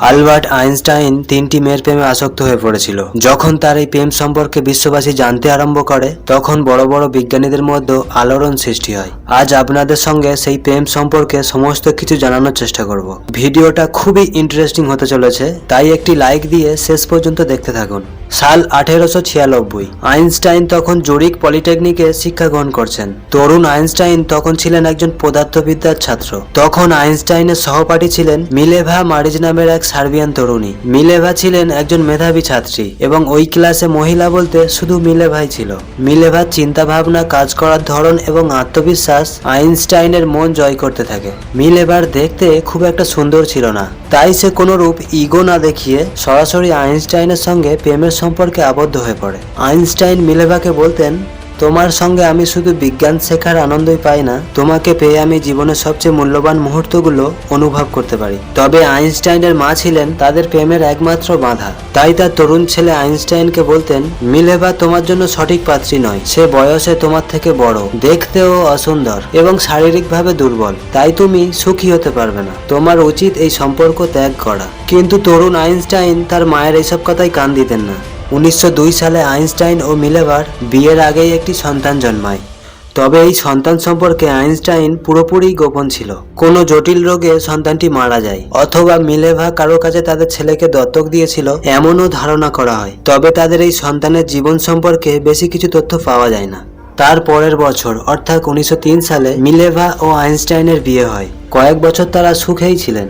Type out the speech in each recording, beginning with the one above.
Albert Einstein তিনটি মেয়ের প্রেমে আসক্ত হয়ে পড়েছিল। যখন তার এই প্রেম সম্পর্কে বিশ্ববাসী জানতে আরম্ভ করে, তখন বড় বড় বিজ্ঞানীদের মধ্যে আলোড়ন সৃষ্টি হয়। আজ আপনাদের সঙ্গে সেই প্রেম সম্পর্কে সমস্ত কিছু জানানোর চেষ্টা করব। ভিডিওটা খুবই ইন্টারেস্টিং হতে চলেছে, তাই একটি লাইক দিয়ে শেষ পর্যন্ত দেখতে থাকুন। সাল আঠেরোশো ছিয়ানব্বই, আইনস্টাইন তখন জুরিক পলিটেকনিকে শিক্ষা গ্রহণ করছেন। তরুণ আইনস্টাইন তখন ছিলেন একজন পদার্থবিদ্যার ছাত্র। তখন আইনস্টাইনের সহপাঠী ছিলেন মিলেভা মারিজ নামের এক সার্বিয়ান তরুণী। মিলেভা ছিলেন একজন মেধাবী ছাত্রী এবং ওই ক্লাসে মহিলা বলতে শুধু মিলেভাই ছিল। মিলেভার চিন্তা ভাবনা কাজ করার ধরন এবং আত্মবিশ্বাস আইনস্টাইনের মন জয় করতে থাকে। মিলেভার দেখতে খুব একটা সুন্দর ছিল না। তাই সে কোনোরূপ ইগো না দেখিয়ে সরাসরি আইনস্টাইনের সঙ্গে প্রেমের সম্পর্কে আবদ্ধ হয়ে পড়ে। আইনস্টাইন মিলেভাকে বলতেন তোমার সঙ্গে আমি শুধু বিজ্ঞান শেখার আনন্দই পাই না, তোমাকে পেয়ে আমি জীবনের সবচেয়ে মূল্যবান মুহূর্তগুলো অনুভব করতে পারি। তবে আইনস্টাইনের মা ছিলেন তাদের প্রেমের একমাত্র বাধা। তাই তার তরুণ ছেলে আইনস্টাইনকে বলতেন মিলেভা তোমার জন্য সঠিক পাত্রী নয়, সে বয়সে তোমার থেকে বড়, দেখতেও অসুন্দর এবং শারীরিকভাবে দুর্বল। তাই তুমি সুখী হতে পারবে না। তোমার উচিত এই সম্পর্ক ত্যাগ করা। কিন্তু তরুণ আইনস্টাইন তার মায়ের এইসব কথাই কান দিতেন না। উনিশশো দুই সালে আইনস্টাইন ও মিলেভার বিয়ের আগেই একটি সন্তান জন্মায়। তবে এই সন্তান সম্পর্কে আইনস্টাইন পুরোপুরি গোপন ছিল। কোনো জটিল রোগে সন্তানটি মারা যায়, অথবা মিলেভা কারও কাছে তাদের ছেলেকে দত্তক দিয়েছিল, এমনও ধারণা করা হয়। তবে তাদের এই সন্তানের জীবন সম্পর্কে বেশি কিছু তথ্য পাওয়া যায় না। তার পরের বছর, অর্থাৎ উনিশশো তিন সালে, মিলেভা ও আইনস্টাইনের বিয়ে হয়। কয়েক বছর তারা সুখেই ছিলেন।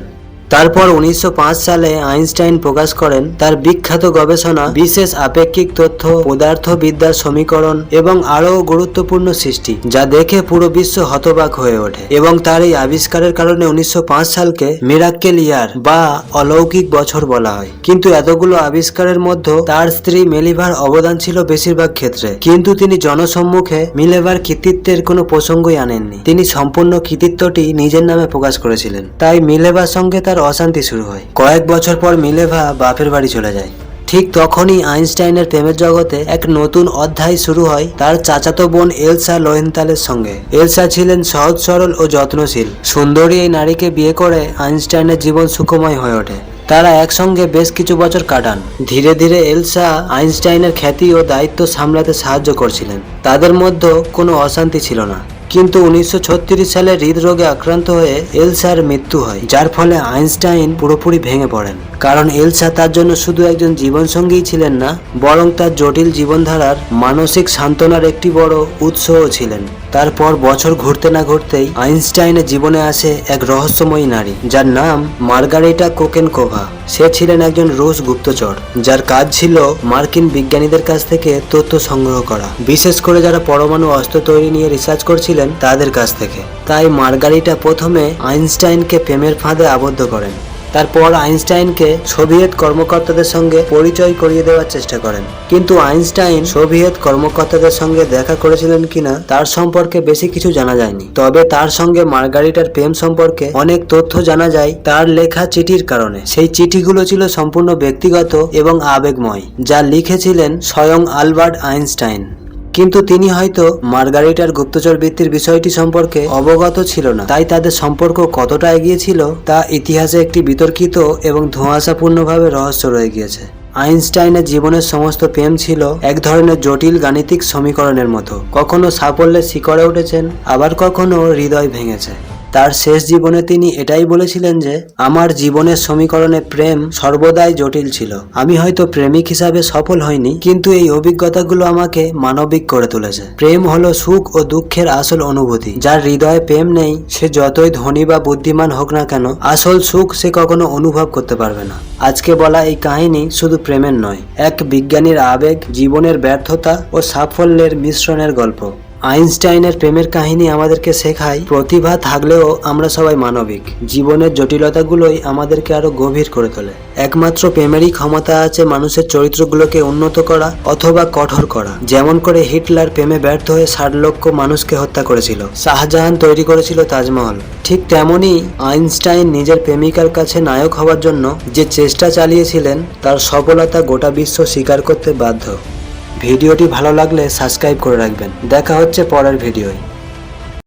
তারপর উনিশশো পাঁচ সালে আইনস্টাইন প্রকাশ করেন তার বিখ্যাত গবেষণা বিশেষ আপেক্ষিক তথ্য, পদার্থবিদ্যার সমীকরণ এবং আরও গুরুত্বপূর্ণ সৃষ্টি, যা দেখে পুরো বিশ্ব হতবাক হয়ে ওঠে এবং তার এই আবিষ্কারের কারণে উনিশশো পাঁচ সালকে মিরাক্কেল ইয়ার বা অলৌকিক বছর বলা হয়। কিন্তু এতগুলো আবিষ্কারের মধ্যে তার স্ত্রী মেলিভার অবদান ছিল বেশিরভাগ ক্ষেত্রে। কিন্তু তিনি জনসম্মুখে মিলেভার কৃতিত্বের কোনো প্রসঙ্গই আনেননি। তিনি সম্পূর্ণ কৃতিত্বটি নিজের নামে প্রকাশ করেছিলেন। তাই মিলেভার সঙ্গে তার অশান্তি শুরু হয়। কয়েক বছর পর মিলেভা বাপের বাড়ি চলে যায়। ঠিক তখনই আইনস্টাইনের প্রেমের জগতে এক নতুন অধ্যায় শুরু হয় তার চাচাতো বোন এলসা লোহেন্তালের সঙ্গে। এলসা ছিলেন সহজ, সরল ও যত্নশীল। সুন্দরী এই নারীকে বিয়ে করে আইনস্টাইনের জীবন সুখময় হয়ে ওঠে। তারা একসঙ্গে বেশ কিছু বছর কাটান। ধীরে ধীরে এলসা আইনস্টাইনের খ্যাতি ও দায়িত্ব সামলাতে সাহায্য করছিলেন। তাদের মধ্যে কোনো অশান্তি ছিল না। কিন্তু উনিশশো ছত্রিশ সালে হৃদরোগে আক্রান্ত হয়ে এলসার মৃত্যু হয়, যার ফলে আইনস্টাইন পুরোপুরি ভেঙে পড়েন। কারণ এলসা তার জন্য শুধু একজন জীবনসঙ্গীই ছিলেন না, বরং তার জটিল জীবনধারার মানসিক সান্ত্বনার একটি বড় উৎসও ছিলেন। তারপর বছর ঘুরতে না ঘুরতেই আইনস্টাইনের জীবনে আসে এক রহস্যময়ী নারী, যার নাম মার্গারিটা কোকেনকোভা। সে ছিলেন একজন রুশ গুপ্তচর, যার কাজ ছিল মার্কিন বিজ্ঞানীদের কাছ থেকে তথ্য সংগ্রহ করা। বিশেষ করে যারা পরমাণু অস্ত্র তৈরি নিয়ে রিসার্চ করছিলেন তাদের কাছ থেকে। তাই মার্গারিটা প্রথমে আইনস্টাইনকে প্রেমের ফাঁদে আবদ্ধ করেন। তারপর আইনস্টাইনকে সোভিয়েত কর্মকর্তাদের সঙ্গে পরিচয় করিয়ে দেওয়ার চেষ্টা করেন। কিন্তু আইনস্টাইন সোভিয়েত কর্মকর্তাদের সঙ্গে দেখা করেছিলেন কিনা, তার সম্পর্কে বেশি কিছু জানা যায়নি। তবে তার সঙ্গে মার্গারিটার প্রেম সম্পর্কে অনেক তথ্য জানা যায় তার লেখা চিঠির কারণে। সেই চিঠিগুলো ছিল সম্পূর্ণ ব্যক্তিগত এবং আবেগময়, যা লিখেছিলেন স্বয়ং আলবার্ট আইনস্টাইন। কিন্তু তিনি হয়তো মার্গারিটার গুপ্তচর বৃত্তির বিষয়টি সম্পর্কে অবগত ছিল না। তাই তাদের সম্পর্ক কতটা এগিয়েছিল তা ইতিহাসে একটি বিতর্কিত এবং ধোঁয়াশাপূর্ণভাবে রহস্য রয়ে গিয়েছে। আইনস্টাইনের জীবনের সমস্ত প্রেম ছিল এক ধরনের জটিল গাণিতিক সমীকরণের মতো। কখনো সাফল্যের শিকড়ে উঠেছেন, আবার কখনো হৃদয় ভেঙেছে। তার শেষ জীবনে তিনি এটাই বলেছিলেন যে, আমার জীবনের সমীকরণে প্রেম সর্বদাই জটিল ছিল। আমি হয়তো প্রেমিক হিসাবে সফল হইনি, কিন্তু এই অভিজ্ঞতাগুলো আমাকে মানবিক করে তুলেছে। প্রেম হলো সুখ ও দুঃখের আসল অনুভূতি। যার হৃদয়ে প্রেম নেই, সে যতই ধনী বা বুদ্ধিমান হোক না কেন, আসল সুখ সে কখনো অনুভব করতে পারবে না। আজকে বলা এই কাহিনী শুধু প্রেমের নয়, এক বিজ্ঞানীর আবেগ, জীবনের ব্যর্থতা ও সাফল্যের মিশ্রণের গল্প। আইনস্টাইনের প্রেমের কাহিনী আমাদেরকে শেখায়, প্রতিভা থাকলেও আমরা সবাই মানবিক। জীবনের জটিলতাগুলোই আমাদেরকে আরও গভীর করে তোলে। একমাত্র প্রেমেরই ক্ষমতা আছে মানুষের চরিত্রগুলোকে উন্নত করা অথবা কঠোর করা। যেমন করে হিটলার প্রেমে ব্যর্থ হয়ে ষাট লক্ষ মানুষকে হত্যা করেছিল। শাহজাহান তৈরি করেছিল তাজমহল। ঠিক তেমনই আইনস্টাইন নিজের প্রেমিকার কাছে নায়ক হওয়ার জন্য যে চেষ্টা চালিয়েছিলেন, তার সফলতা গোটা বিশ্ব স্বীকার করতে বাধ্য। ভিডিওটি ভালো লাগলে সাবস্ক্রাইব করে রাখবেন। দেখা হচ্ছে পরের ভিডিওয়।